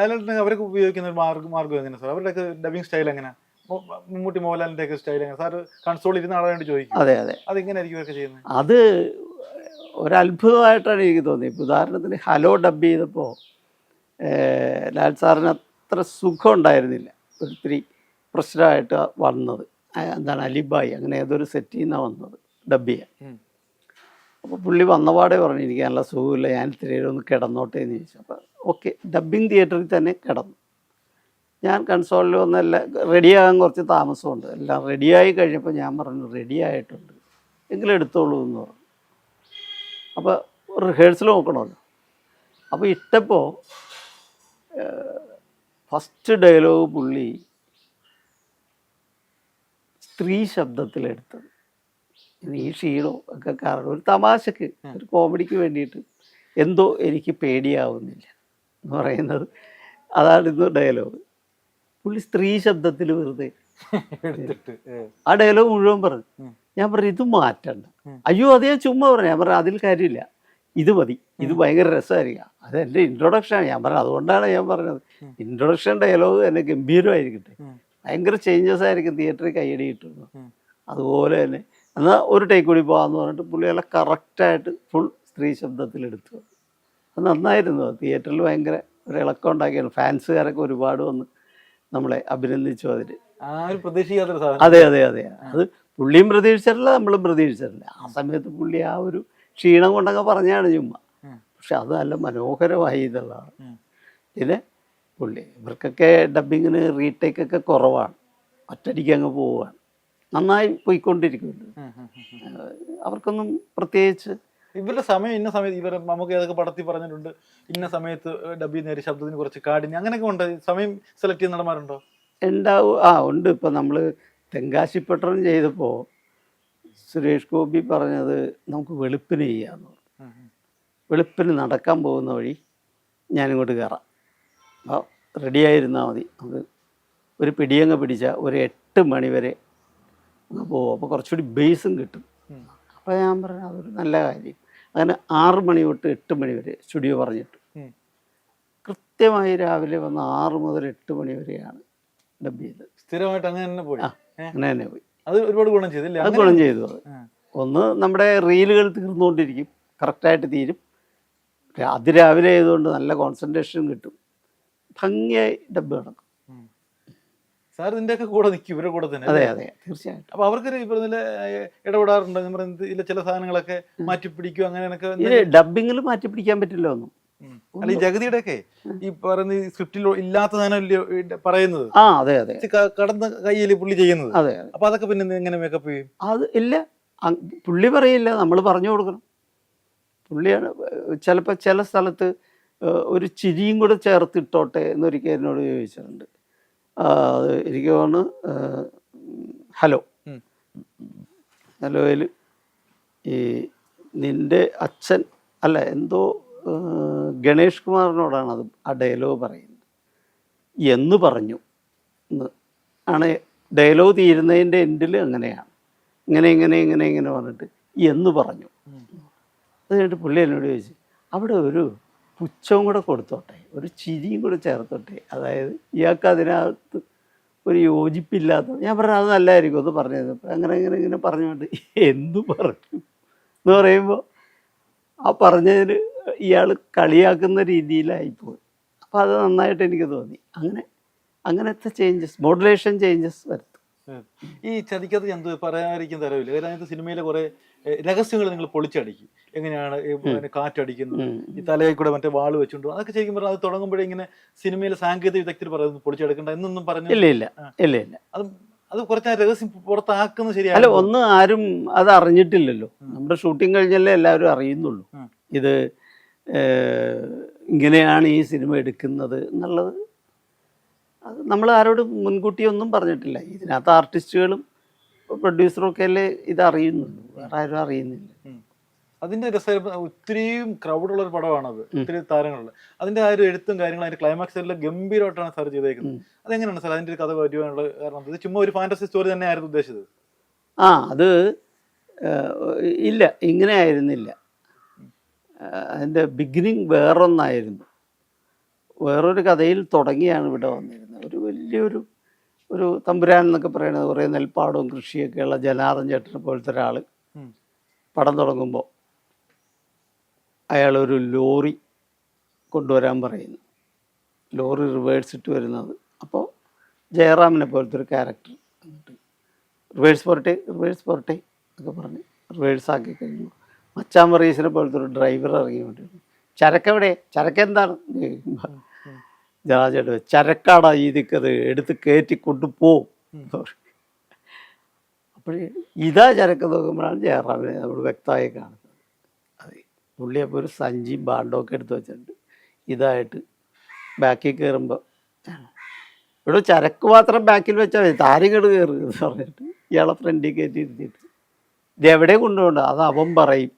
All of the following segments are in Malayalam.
ലാലേട്ടന് അവരൊക്കെ ഉപയോഗിക്കുന്ന ഒരു മാർഗം മാർഗം എങ്ങനെയാണ് സാർ? അവരുടെയൊക്കെ ഡബിങ് സ്റ്റൈൽ എങ്ങനെയാണ് മമ്മൂട്ടി മോഹൻലാലിന്റെ ഒക്കെ സ്റ്റൈൽ എങ്ങനെ? സാർ കൺസോൾ ഇരുന്ന് ആളെ വേണ്ടി ചോദിക്കും. അതെ അതെ. അതെങ്ങനെയായിരിക്കും ഇവരൊക്കെ ചെയ്യുന്നത്? അത് ഒരത്ഭുതമായിട്ടാണ് എനിക്ക് തോന്നിയത്. ഇപ്പം ഉദാഹരണത്തിന് ഹലോ ഡബ് ചെയ്തപ്പോൾ ലാൽ സാറിന് അത്ര സുഖം ഉണ്ടായിരുന്നില്ല. ഒത്തിരി പ്രശ്നമായിട്ട് വന്നത്. എന്താണ് അലിബായി അങ്ങനെ ഏതൊരു സെറ്റിൽ നിന്നാണ് വന്നത് ഡബ് ചെയ്യാൻ. അപ്പോൾ പുള്ളി വന്നപാടെ പറഞ്ഞു എനിക്ക് നല്ല സുഖമില്ല ഞാൻ ഇത്തിരി ഒന്ന് കിടന്നോട്ടെ എന്ന് ചോദിച്ചു. അപ്പോൾ ഓക്കെ ഡബ്ബിങ് തിയേറ്ററിൽ തന്നെ കിടന്നു. ഞാൻ കൺസോളിൽ വന്നെല്ലാം റെഡിയാകാൻ കുറച്ച് താമസമുണ്ട്. എല്ലാം റെഡിയായി കഴിഞ്ഞപ്പോൾ ഞാൻ പറഞ്ഞു റെഡി ആയിട്ടുണ്ട്. എങ്കിലും എടുത്തോളൂ എന്ന് പറഞ്ഞു. അപ്പോൾ റിഹേഴ്സൽ നോക്കണമല്ലോ. അപ്പോൾ ഇട്ടപ്പോൾ ഫസ്റ്റ് ഡയലോഗ് പുള്ളി സ്ത്രീ ശബ്ദത്തിലെടുത്തത് ഇനി ഈ ക്ഷീണോ ഒക്കെ കാരണം ഒരു തമാശക്ക് ഒരു കോമഡിക്ക് വേണ്ടിയിട്ട് എന്തോ എനിക്ക് പേടിയാവുന്നില്ല. എന്ന് പറയുന്നത്. അതാണ് ഇന്ന് ഡയലോഗ് പുള്ളി സ്ത്രീ ശബ്ദത്തിൽ വെറുതെ. ആ ഡയലോഗ് മുഴുവൻ പറഞ്ഞു. ഞാൻ പറഞ്ഞു ഇത് മാറ്റണ്ട. അയ്യോ അതേ ചുമ്മാ പറഞ്ഞു. ഞാൻ പറഞ്ഞു അതിൽ കാര്യമില്ല. ഇത് മതി. ഇത് ഭയങ്കര രസമായിരിക്കും. അതെന്റെ ഇൻട്രൊഡക്ഷനാണ് ഞാൻ പറഞ്ഞത് അതുകൊണ്ടാണ് ഞാൻ പറഞ്ഞത്. ഇൻട്രൊഡക്ഷൻ ഡയലോഗ് തന്നെ ഗംഭീരമായിരിക്കട്ടെ. ഭയങ്കര ചേഞ്ചസ് ആയിരിക്കും തിയേറ്ററിൽ കൈയടി കിട്ടുന്നു അതുപോലെ തന്നെ എന്നാൽ ഒരു ടേക്ക് കൂടി പോകാമെന്ന് പറഞ്ഞിട്ട് പുള്ളി എല്ലാം കറക്റ്റായിട്ട് ഫുൾ സ്ത്രീ ശബ്ദത്തിലെടുത്തു. അത് നന്നായിരുന്നു. തിയേറ്ററിൽ ഭയങ്കര ഒരു ഇളക്കം ഉണ്ടാക്കിയാണ് ഫാൻസുകാരൊക്കെ ഒരുപാട് വന്ന് നമ്മളെ അഭിനന്ദിച്ചു സാധനം. അതെ അതെ അതെ. അത് പുള്ളിയും പ്രതീക്ഷിച്ചിട്ടില്ല നമ്മളും പ്രതീക്ഷിച്ചിട്ടില്ല. ആ സമയത്ത് പുള്ളി ആ ഒരു ക്ഷീണം കൊണ്ടൊക്കെ പറഞ്ഞാണ് ചുമ്മാ. പക്ഷെ അത് നല്ല മനോഹരമായി എന്നുള്ളതാണ്. ഉം. പിന്നെ പുള്ളി ഇവർക്കൊക്കെ ഡബിങ്ങിന് റീടേക്ക് ഒക്കെ കുറവാണ്. ഒറ്റടിക്ക് അങ്ങ് പോവുകയാണ്. നന്നായി പോയിക്കൊണ്ടിരിക്കുന്നുണ്ട്. അവർക്കൊന്നും പ്രത്യേകിച്ച് ഇവരുടെ സമയം ഇന്ന സമയത്ത് ഇവർ നമുക്ക് ഏതൊക്കെ പടത്തിൽ പറഞ്ഞിട്ടുണ്ട്? ഇന്ന സമയത്ത് ഡബി നേരി ശബ്ദത്തിന് കുറച്ച് കാടിന് അങ്ങനെയൊക്കെ ഉണ്ട്. സമയം സെലക്ട് ചെയ്യുന്ന നടന്മാരുണ്ടോ? ഉണ്ടാവും. ആ ഉണ്ട്. ഇപ്പം നമ്മൾ തെങ്കാശിപ്പട്ടണം ചെയ്തപ്പോൾ സുരേഷ് ഗോപി പറഞ്ഞത് നമുക്ക് വെളുപ്പിന് ചെയ്യാമെന്ന് ഉം. വെളുപ്പിന് നടക്കാൻ പോകുന്ന വഴി ഞാനിങ്ങോട്ട് കയറാം അപ്പോൾ റെഡിയായിരുന്നാൽ മതി. നമുക്ക് ഒരു പിടിയങ്ങ് പിടിച്ചാൽ ഒരു എട്ട് മണി വരെ അങ്ങ് പോകും അപ്പോൾ കുറച്ചുകൂടി ബേസും കിട്ടും. അപ്പോൾ ഞാൻ പറഞ്ഞു അതൊരു നല്ല കാര്യം. അങ്ങനെ ആറ് മണി തൊട്ട് എട്ട് മണി വരെ സ്റ്റുഡിയോ പറഞ്ഞിട്ട്. കൃത്യമായി രാവിലെ വന്ന് ആറ് മുതൽ എട്ട് മണി വരെയാണ് ഡബ് ചെയ്തത് സ്ഥിരമായിട്ട് അങ്ങനെ തന്നെ പോയി? അങ്ങനെ തന്നെ പോയി. അത് ഒരുപാട് ഗുണം ചെയ്തില്ലേ? അത് ഗുണം ചെയ്തു അത്. ഒന്ന് നമ്മുടെ റീലുകൾ തീർന്നുകൊണ്ടിരിക്കും. കറക്റ്റായിട്ട് തീരും. അതിരാവിലെ ആയതുകൊണ്ട് നല്ല കോൺസെൻട്രേഷൻ കിട്ടും. ഭംഗിയായി ഡബ് നടക്കും ഉം. സാർ ഇതിന്റെയൊക്കെ കൂടെ നിൽക്കും ഇവരുടെ കൂടെ തന്നെ അതെ? അതെ തീർച്ചയായിട്ടും. അപ്പൊ അവർക്ക് ഇപ്പൊ പറഞ്ഞ ഇടപെടാറുണ്ട്. ഞാൻ പറയുന്നത് ഇതിലെ ചില സാധനങ്ങളൊക്കെ മാറ്റി പിടിക്കും അങ്ങനെയൊക്കെ ഇത് ഡബിങ്ങിൽ മാറ്റി പിടിക്കാൻ പറ്റില്ല ഒന്നും. അല്ല ഈ ജഗതിയുടെ ഒക്കെ ഈ പറയുന്ന ഈ സ്ക്രിപ്റ്റിൽ ഇല്ലാത്ത സാധനം പറയുന്നത്? ആ അതെ അതെ. കടന്ന കയ്യിൽ പുള്ളി ചെയ്യുന്നത്? അതെ അപ്പൊ അതൊക്കെ പിന്നെ എങ്ങനെ മേക്കപ്പ് ചെയ്യും? അത് ഇല്ല. പുള്ളി പറയില്ല. നമ്മൾ പറഞ്ഞു കൊടുക്കണം. പുള്ളിയാണ് ചിലപ്പോൾ ചില സ്ഥലത്ത് ഒരു ചിരിയും കൂടെ ചേർത്തിട്ടോട്ടെ എന്നൊരിക്കൽ എന്നോട് ചോദിച്ചിട്ടുണ്ട്. എനിക്ക് തോന്നുന്നു ഹലോ. ഹലോയിൽ ഹലോയിൽ ഈ നിന്റെ അച്ഛൻ അല്ല എന്തോ ഗണേഷ് കുമാറിനോടാണ് അത് ആ ഡയലോഗ് പറയുന്നത്. എന്ന് പറഞ്ഞു. ആണ് ഡയലോഗ് തീരുന്നതിന്റെ എൻഡിൽ അങ്ങനെയാണ്. ഇങ്ങനെ ഇങ്ങനെ ഇങ്ങനെ ഇങ്ങനെ പറഞ്ഞിട്ട് എന്ന് പറഞ്ഞു. അത് കഴിഞ്ഞിട്ട് പുള്ളി എന്നോട് ചോദിച്ചു അവിടെ ഒരു പുച്ഛവും കൂടെ കൊടുത്തോട്ടെ ഒരു ചിരിയും കൂടെ ചേർത്തോട്ടെ. അതായത് ഇയാൾക്ക് അതിനകത്ത് ഒരു യോജിപ്പില്ലാത്ത ഞാൻ പറഞ്ഞു അത് നല്ലതായിരിക്കും അത് പറഞ്ഞത്. അപ്പം അങ്ങനെ ഇങ്ങനെ പറഞ്ഞുകൊണ്ട് എന്തു പറഞ്ഞു? എന്ന് പറയുമ്പോൾ ആ പറഞ്ഞതിന് ഇയാൾ കളിയാക്കുന്ന രീതിയിലായിപ്പോയി. അപ്പോൾ അത് നന്നായിട്ട് എനിക്ക് തോന്നി. അങ്ങനെ അങ്ങനത്തെ ചേഞ്ചസ് മോഡുലേഷൻ ചേഞ്ചസ് വരുത്തും. ഈ ചതിക്കത്ത് എന്ത് പറയാതിരിക്കും തരവില്ല. സിനിമയിലെ കുറെ രഹസ്യങ്ങൾ നിങ്ങൾ പൊളിച്ചടിക്കും. എങ്ങനെയാണ് കാറ്റടിക്കുന്നത്? ഈ തലയിൽ കൂടെ മറ്റേ വാൾ വെച്ചുകൊണ്ട് അതൊക്കെ ശരിക്കും പറഞ്ഞാൽ അത് തുടങ്ങുമ്പോഴേ ഇങ്ങനെ സിനിമയിലെ സാങ്കേതിക വിദഗ്ധർ പറയുന്നത് പൊളിച്ചെടുക്കണ്ട എന്നൊന്നും പറഞ്ഞു ഇല്ല ഇല്ല. ഇല്ല ഇല്ല. അത് അത് കുറച്ച് രഹസ്യം പുറത്താക്കുന്നത് അല്ല ഒന്ന് ഒന്നും ആരും അത് അറിഞ്ഞിട്ടില്ലല്ലോ. നമ്മുടെ ഷൂട്ടിംഗ് കഴിഞ്ഞല്ലേ എല്ലാവരും അറിയുന്നുള്ളൂ. ഇത് ഇങ്ങനെയാണ് ഈ സിനിമ എടുക്കുന്നത് എന്നുള്ളത്. അത് നമ്മൾ ആരോടും മുൻകൂട്ടിയൊന്നും പറഞ്ഞിട്ടില്ല. ഇതിനകത്ത് ആർട്ടിസ്റ്റുകളും പ്രൊഡ്യൂസറും ഒക്കെ അല്ലേ ഇത് അറിയുന്നുള്ളൂ വേറെ ആരും അറിയുന്നില്ല. അതിന്റെ രസം ഒത്തിരിയും ക്രൗഡുള്ള ഒരു പടമാണത് ഒത്തിരി താരങ്ങളുള്ള അതിന്റെ ആ ഒരു എഴുത്തും കാര്യങ്ങളും അതിന്റെ ക്ലൈമാക്സ് എല്ലാം ഗംഭീരമായിട്ടാണ് സാർ ചെയ്തേക്കുന്നത്. അതെങ്ങനെയാണ് സാർ അതിന്റെ ഒരു കഥ വരുവാനുള്ള കാരണം. ഇത് ചുമ്മാ ഒരു ഫാന്റസി സ്റ്റോറി തന്നെ ആയിരുന്നു ഉദ്ദേശിച്ചത്. ആ അത് ഇല്ല ഇങ്ങനെ ആയിരുന്നില്ല. അതിന്റെ അതിന്റെ ബിഗിനിങ് വേറൊന്നായിരുന്നു. വേറൊരു കഥയിൽ തുടങ്ങിയാണ് ഇവിടെ വന്നിരുന്നത്. ഒരു വലിയൊരു ഒരു തമ്പുരാൻ എന്നൊക്കെ പറയുന്നത് കുറേ നെൽപ്പാടവും കൃഷിയൊക്കെയുള്ള ജനാർദ്ദൻ ചേട്ടനെ പോലത്തെ ഒരാൾ. പടം തുടങ്ങുമ്പോൾ അയാളൊരു ലോറി കൊണ്ടുവരാൻ പറയുന്നു. ലോറി റിവേഴ്സ് ഇട്ട് വരുന്നത്. അപ്പോൾ ജയറാമിനെ പോലത്തെ ഒരു ക്യാരക്ടർ റിവേഴ്സ് പോരട്ടെ റിവേഴ്സ് പോരട്ടെ എന്നൊക്കെ പറഞ്ഞ് റിവേഴ്സ് ആക്കി കഴിഞ്ഞു. മച്ചാൻ മറീസിനെ പോലത്തെ ഒരു ഡ്രൈവർ ഇറങ്ങി കൊണ്ടിരുന്നു. ചരക്കെവിടെ? ചരക്ക് എന്താണ് ജനാചേട്ട് ചരക്കാടാ ഈതിക്കത് എടുത്ത് കയറ്റി കൊണ്ടുപോകും അപ്പോഴേ ഇതാ ചരക്ക് നോക്കുമ്പോഴാണ് ജയറാമിനെ നമ്മൾ വ്യക്തമായി കാണുന്നത്. അതെ പുള്ളി അപ്പോൾ ഒരു സഞ്ചിയും ബാണ്ടൊക്കെ എടുത്ത് വെച്ചിട്ടുണ്ട്. ഇതായിട്ട് ബാക്കിൽ കയറുമ്പോൾ ഇവിടെ ചരക്ക് മാത്രം ബാക്കിൽ വെച്ചാൽ മതി താരികട് കയറുക എന്ന് പറഞ്ഞിട്ട് ഇയാളെ ഫ്രണ്ടിൽ കയറ്റി ഇരുത്തിയിട്ട് ഇത് എവിടെ കൊണ്ടുപോകണ്ട അത് അവൻ പറയും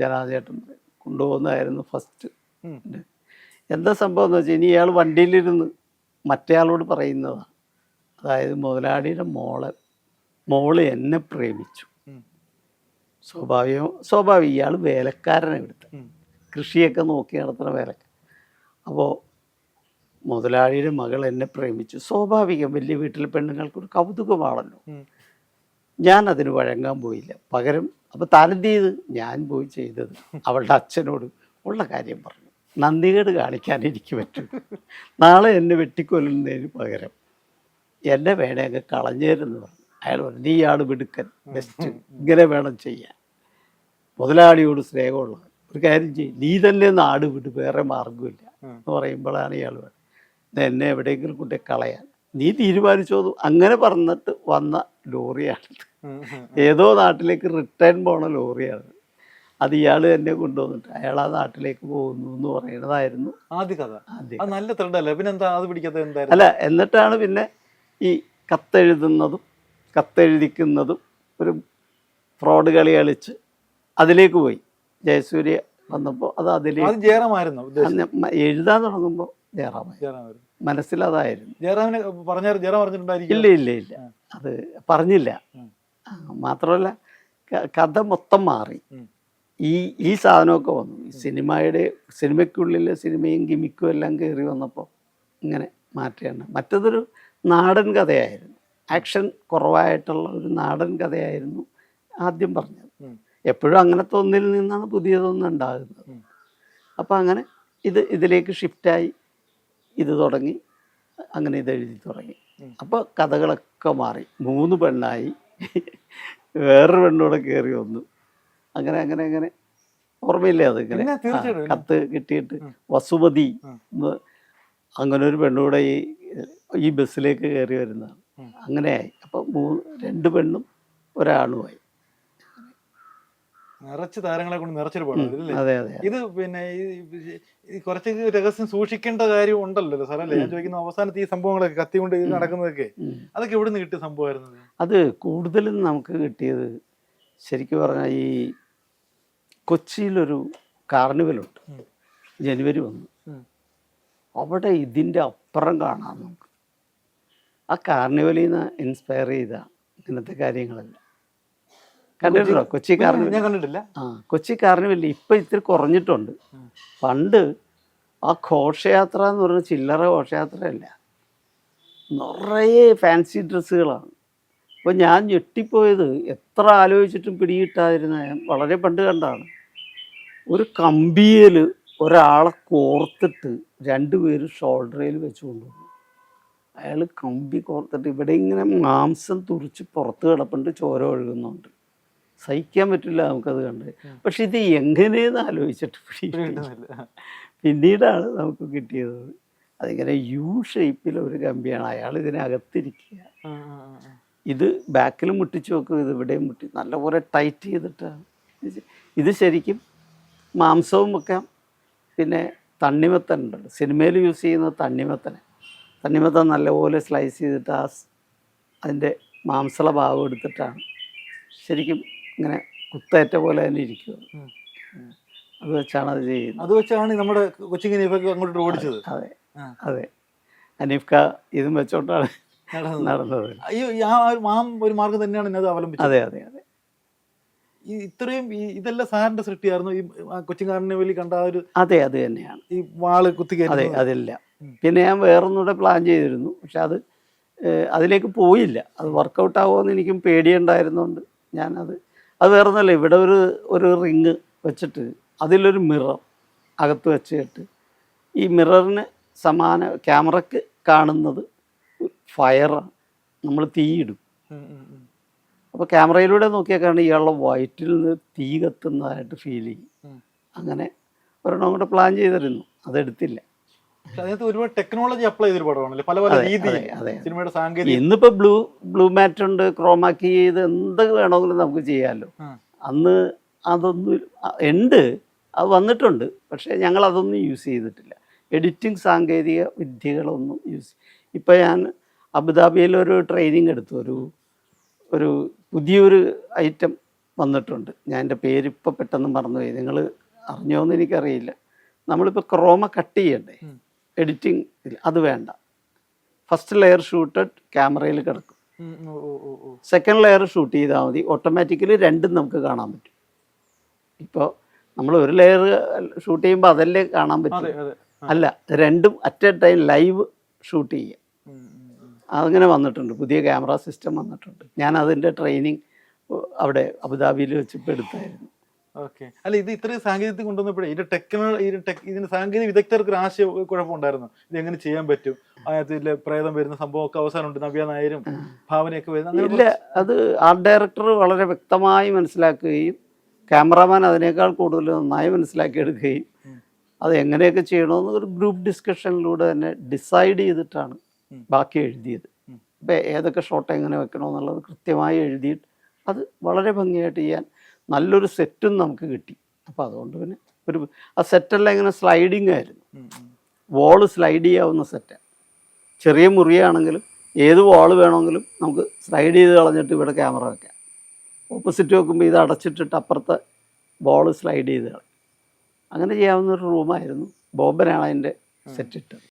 ജനാചേട്ടൻ കൊണ്ടുപോകുന്നതായിരുന്നു ഫസ്റ്റ്. എന്താ സംഭവം എന്ന് വെച്ചാൽ ഇനി ഇയാൾ വണ്ടിയിലിരുന്ന് മറ്റേയാളോട് പറയുന്നതാണ് അതായത് മുതലാളിയുടെ മോളെ മോൾ എന്നെ പ്രേമിച്ചു. സ്വാഭാവികം സ്വാഭാവികം ഇയാൾ വേലക്കാരനെ എടുത്ത് കൃഷിയൊക്കെ നോക്കി നടത്തുന്ന വേലക്കാരൻ അപ്പോൾ മുതലാളിയുടെ മകൾ എന്നെ പ്രേമിച്ചു. സ്വാഭാവികം വലിയ വീട്ടിലെ പെണ്ണുങ്ങൾക്കൊരു കൗതുകമാണല്ലോ. ഞാൻ അതിന് വഴങ്ങാൻ പോയില്ല. പകരം അപ്പോൾ താനെന്ത് ചെയ്ത്? ഞാൻ പോയി ചെയ്തത് അവളുടെ അച്ഛനോട് ഉള്ള കാര്യം പറഞ്ഞു. നന്ദികേട് കാണിക്കാൻ എനിക്ക് പറ്റും. നാളെ എന്നെ വെട്ടിക്കൊല്ലുന്നതിന് പകരം എന്നെ വേണേ അങ്ങ് കളഞ്ഞേരെന്ന് പറഞ്ഞു. അയാൾ പറഞ്ഞു നീ ആട് മിടുക്കൻ ബെസ്റ്റ് ഇങ്ങനെ വേണം ചെയ്യാൻ. മുതലാളിയോട് സ്നേഹമുള്ള ഒരു കാര്യം ചെയ്യും. നീ തന്നെ നാട് വിട്ട് വേറെ മാർഗമില്ല എന്ന് പറയുമ്പോഴാണ് ഇയാൾ പറഞ്ഞത്. "ഇത് എന്നെ എവിടെയെങ്കിലും കൊണ്ടേ കളയാൻ. നീ തീരുമാനിച്ചോ അങ്ങനെ പറഞ്ഞിട്ട് വന്ന ലോറിയാണ് ഉം. ഉം. ഏതോ നാട്ടിലേക്ക് റിട്ടേൺ പോണ ലോറിയാണ്. അത് ഇയാൾ തന്നെ കൊണ്ടുവന്നിട്ട് അയാൾ ആ നാട്ടിലേക്ക് പോകുന്നു എന്ന് പറയുന്നതായിരുന്നു. ആദ്യ കഥ. ആദ്യം അത് നല്ല ത്രെഡ് അല്ലേ പിന്നെ എന്താ? അത് പിടിക്കാത്ത എന്തായാലും അല്ല എന്നിട്ടാണ് പിന്നെ ഈ കത്തെഴുതുന്നതും കത്തെഴുതിക്കുന്നതും ഒരു ഫ്രോഡ് കളി കളിച്ച് അതിലേക്ക് പോയി. ജയസൂര്യ വന്നപ്പോൾ അത് അതിലേക്ക് അത് ജയറാമായിരുന്നു എഴുതാൻ തുടങ്ങുമ്പോൾ ജയറാമായി ജയറാമായിരുന്നു. മനസ്സിലതായിരുന്നു ജയറാമിനെ പറഞ്ഞ ജയറാം പറഞ്ഞിട്ടുണ്ടായിരിക്കും ഇല്ല ഇല്ല ഇല്ല. അത് പറഞ്ഞില്ല. മാത്രമല്ല കഥ മൊത്തം മാറി. ഈ ഈ സാധനമൊക്കെ വന്നു. ഈ സിനിമയുടെ സിനിമയ്ക്കുള്ളിൽ സിനിമയും ഗിമിക്കും എല്ലാം കയറി വന്നപ്പോൾ ഇങ്ങനെ മാറ്റുകയാണ് മറ്റതൊരു നാടൻ കഥയായിരുന്നു. ആക്ഷൻ കുറവായിട്ടുള്ള ഒരു നാടൻ കഥയായിരുന്നു ആദ്യം പറഞ്ഞത്. എപ്പോഴും അങ്ങനത്തെ ഒന്നിൽ നിന്നാണ് പുതിയതൊന്നും ഉണ്ടാകുന്നത്. അപ്പോൾ അപ്പം അങ്ങനെ ഇത് ഇതിലേക്ക് ഷിഫ്റ്റായി ഇത് തുടങ്ങി അങ്ങനെ ഇത് എഴുതി തുടങ്ങി. അപ്പോൾ കഥകളൊക്കെ മാറി. മൂന്ന് പെണ്ണായി. വേറൊരു പെണ്ണൂടെ കയറി വന്നു. അങ്ങനെ അങ്ങനെ അങ്ങനെ. ഓർമ്മയില്ലേ അത് ഇങ്ങനെ. കത്ത് കിട്ടിയിട്ട്. വസുമതി എന്ന് അങ്ങനെ ഒരു പെണ്ണൂടെ ഈ ഈ ബസ്സിലേക്ക് കയറി വരുന്നതാണ്. അങ്ങനെയായി അപ്പം മൂന്ന് രണ്ട് പെണ്ണും ഒരാണുമായി. നിറച്ച് താരങ്ങളെ കൊണ്ട് നിറച്ചൊരു അതെ അതെ ഇത് പിന്നെ കുറച്ച് രഹസ്യം സൂക്ഷിക്കേണ്ട കാര്യം ഉണ്ടല്ലോ സാറല്ലേ ഞാൻ ചോദിക്കുന്ന അവസാനത്തെ ഈ സംഭവങ്ങളൊക്കെ കത്തി കൊണ്ട് ഇത് നടക്കുന്നതൊക്കെ. അതൊക്കെ എവിടെ നിന്ന് കിട്ടിയ സംഭവമായിരുന്നു അത് കൂടുതലും നമുക്ക് കിട്ടിയത് ശരിക്കും പറഞ്ഞാൽ ഈ കൊച്ചിയിലൊരു കാർണിവലുണ്ട്. ജനുവരി ഒന്ന്. ഉം. അവിടെ ഇതിന്റെ അപ്പുറം കാണാം നമുക്ക്. ആ കാർണിവലിൽ നിന്ന് ഇൻസ്പയർ ചെയ്ത ഇങ്ങനത്തെ കാര്യങ്ങളല്ല. കണ്ടിട്ടുണ്ടോ? കൊച്ചി കാർണിവൽ ഞാൻ കണ്ടിട്ടില്ല. ആ കൊച്ചി കാർണിവൽ ഇപ്പം ഇത്തിരി കുറഞ്ഞിട്ടുണ്ട്. പണ്ട് ആ ഘോഷയാത്ര എന്ന് പറഞ്ഞ ചില്ലറ ഘോഷയാത്രയല്ല. നിറയെ ഫാൻസി ഡ്രസ്സുകളാണ് അപ്പോൾ ഞാൻ ഞെട്ടിപ്പോയത് എത്ര ആലോചിച്ചിട്ടും പിടികിട്ടാതിരുന്ന വളരെ പണ്ട് കണ്ടാണ്. ഒരു കമ്പിയിൽ ഒരാളെ കോർത്തിട്ട് രണ്ടുപേരും ഷോൾഡറിൽ വെച്ച് അയാൾ കമ്പി കോർത്തിട്ട് ഇവിടെ ഇങ്ങനെ മാംസം തുറിച്ച് പുറത്ത് കിടപ്പുണ്ട് ചോര ഒഴുകുന്നുണ്ട്. സഹിക്കാൻ പറ്റില്ല നമുക്കത് കണ്ട്. പക്ഷെ ഇത് എങ്ങനെയെന്ന് ആലോചിച്ചിട്ട് പിന്നീടാണ് നമുക്ക് കിട്ടിയത്. അതിങ്ങനെ യു ഷേപ്പിൽ ഒരു കമ്പിയാണ്. അയാൾ ഇതിനകത്തിരിക്കുക. ഇത് ബാക്കിൽ മുട്ടിച്ച് വെക്കും ഇത് ഇവിടെയും മുട്ടി. നല്ലപോലെ ടൈറ്റ് ചെയ്തിട്ടാണ് ഇത് ശരിക്കും മാംസവും വെക്കാം പിന്നെ തണ്ണിമത്തൻ ഉണ്ടല്ലോ. സിനിമയിൽ യൂസ് ചെയ്യുന്ന തണ്ണിമത്തനെ. തണ്ണിമത്തൻ നല്ലപോലെ സ്ലൈസ് ചെയ്തിട്ട് ആ അതിന്റെ മാംസള ഭാവം എടുത്തിട്ടാണ് ശരിക്കും ഇങ്ങനെ കുത്തേറ്റ പോലെ തന്നെ ഇരിക്കുന്നത് അത് വെച്ചാണ് അത് ചെയ്യുന്നത്. അത് വെച്ചാണ് നമ്മുടെ കൊച്ചിങ്ങനെ അങ്ങോട്ട് ഓടിച്ചത്. അതെ. അതെ. അനീഫ്ക ഇതും വെച്ചോണ്ടാണ് നടന്നത്. ആ ഒരു മാർഗം തന്നെയാണ് അത് അവലംബിച്ചത്. അതെ അതെ അതെ. ഈ ഇത്രയും ഇതെല്ലാം സാറിന്റെ സൃഷ്ടിയായിരുന്നു. ഈ ആ വലിയ വലി കണ്ട ആ ഒരു അതെ അത് തന്നെയാണ്. ഈ വാൾ കുത്തി അതെ. അതില്ല. പിന്നെ ഞാൻ വേറൊന്നുകൂടെ പ്ലാൻ ചെയ്തിരുന്നു. പക്ഷെ അത് അതിലേക്ക് പോയില്ല. അത് വർക്കൗട്ട് ആവുമെന്ന് എനിക്കും പേടിയുണ്ടായിരുന്നുകൊണ്ട് ഞാനത് അത് വേറെ ഒന്നല്ല ഇവിടെ ഒരു ഒരു റിങ് വെച്ചിട്ട് അതിലൊരു മിറർ അകത്ത് വെച്ചിട്ട് ഈ മിററിന് സമാന ക്യാമറക്ക് കാണുന്നത് ഫയറാണ് നമ്മൾ തീയിടും. അപ്പോൾ ക്യാമറയിലൂടെ നോക്കിയൊക്കെയാണ് ഇയാളുടെ വയറ്റിൽ നിന്ന് തീ കത്തുന്നതായിട്ട് ഫീൽ ചെയ്യും അങ്ങനെ ഒരെണ്ണം കൂടെ പ്ലാൻ ചെയ്തിരുന്നു. അതെടുത്തില്ല അതിനകത്ത് ഒരുപാട് ടെക്നോളജി അപ്ലൈ ചെയ്തൊരു പടമാണല്ലേ? പല പല രീതി. സിനിമയുടെ സാങ്കേതിക ഇന്നിപ്പോ ബ്ലൂ ബ്ലൂ മാറ്റ് ഉണ്ട് ക്രോമാക്കി ചെയ്ത് എന്തൊക്കെ വേണമെങ്കിലും നമുക്ക് ചെയ്യാമല്ലോ അന്ന് അതൊന്നും. ഉണ്ട്. അത് വന്നിട്ടുണ്ട്. പക്ഷേ ഞങ്ങൾ അതൊന്നും യൂസ് ചെയ്തിട്ടില്ല. എഡിറ്റിംഗ് സാങ്കേതിക വിദ്യകളൊന്നും യൂസ് ഇപ്പം ഞാൻ അബുദാബിയിൽ ഒരു ട്രെയിനിങ് എടുത്തു. ഒരു ഒരു പുതിയൊരു ഐറ്റം വന്നിട്ടുണ്ട്. ഞാൻ എന്റെ പേരിപ്പോൾ പെട്ടെന്ന് മറന്നുപോയി. നിങ്ങൾ അറിഞ്ഞോന്ന് എനിക്കറിയില്ല. നമ്മളിപ്പോൾ ക്രോമ കട്ട് ചെയ്യണ്ടേ. എഡിറ്റിംഗ് അത് വേണ്ട. ഫസ്റ്റ് ലെയർ ഷൂട്ടഡ് ക്യാമറയിൽ കിടക്കും. സെക്കൻഡ് ലെയർ ഷൂട്ട് ചെയ്താൽ മതി. ഓട്ടോമാറ്റിക്കലി രണ്ടും നമുക്ക് കാണാൻ പറ്റും. ഇപ്പോൾ നമ്മൾ ഒരു ലെയർ ഷൂട്ട് ചെയ്യുമ്പോൾ അതല്ലേ കാണാൻ പറ്റും അല്ല രണ്ടും at a time live shoot ചെയ്യുക. അങ്ങനെ വന്നിട്ടുണ്ട്. പുതിയ ക്യാമറ സിസ്റ്റം വന്നിട്ടുണ്ട്. ഞാൻ അതിന്റെ ട്രെയിനിങ് അവിടെ അബുദാബിയിൽ വെച്ചിപ്പോൾ എടുത്തായിരുന്നു. ഓക്കെ. അല്ല ഇത് ഇത്രയും സാങ്കേതികത്തിൽ കൊണ്ടുവന്നപ്പോഴേ ഇതിന്റെ ടെക്നോളജി ഇതിന്റെ ഇതിന്റെ സാങ്കേതിക വിദഗ്ധർക്ക് ഒരു ആശയ കുഴപ്പമുണ്ടായിരുന്നു. ഇത് എങ്ങനെ ചെയ്യാൻ പറ്റും? അതിലെ പ്രേതം വരുന്ന സംഭവമൊക്കെ അവസാനമുണ്ട്. നവ്യ നായരും ഭാവനയൊക്കെ വരുന്ന ഇല്ല അത് ആർട്ട് ഡയറക്ടർ വളരെ വ്യക്തമായി മനസ്സിലാക്കുകയും ക്യാമറാമാൻ അതിനേക്കാൾ കൂടുതൽ നന്നായി മനസ്സിലാക്കിയെടുക്കുകയും. അത് എങ്ങനെയൊക്കെ ചെയ്യണമെന്ന് ഒരു ഗ്രൂപ്പ് ഡിസ്കഷനിലൂടെ തന്നെ ഡിസൈഡ് ചെയ്തിട്ടാണ്. ബാക്കി എഴുതിയത്. അപ്പോൾ ഏതൊക്കെ ഷോട്ട് എങ്ങനെ വെക്കണമെന്നുള്ളത് കൃത്യമായി എഴുതിയിട്ട് അത് വളരെ ഭംഗിയായിട്ട് ചെയ്യാൻ നല്ലൊരു സെറ്റും നമുക്ക് കിട്ടി. അപ്പോൾ അതുകൊണ്ട് പിന്നെ ഒരു ആ സെറ്റെല്ലാം ഇങ്ങനെ സ്ലൈഡിങ് ആയിരുന്നു. വോൾ സ്ലൈഡ് ചെയ്യാവുന്ന സെറ്റാണ് ചെറിയ മുറിയാണെങ്കിലും ഏത് വാൾ വേണമെങ്കിലും നമുക്ക് സ്ലൈഡ് ചെയ്ത് കളഞ്ഞിട്ട് ഇവിടെ ക്യാമറ വെക്കാം. ഓപ്പോസിറ്റ് വെക്കുമ്പോൾ ഇത് അടച്ചിട്ടിട്ട് അപ്പുറത്തെ ബോൾ സ്ലൈഡ് ചെയ്ത് കളയും. അങ്ങനെ ചെയ്യാവുന്ന ഒരു റൂമായിരുന്നു ബോബനാണ് അതിന്റെ സെറ്റ് ഇട്ടത്.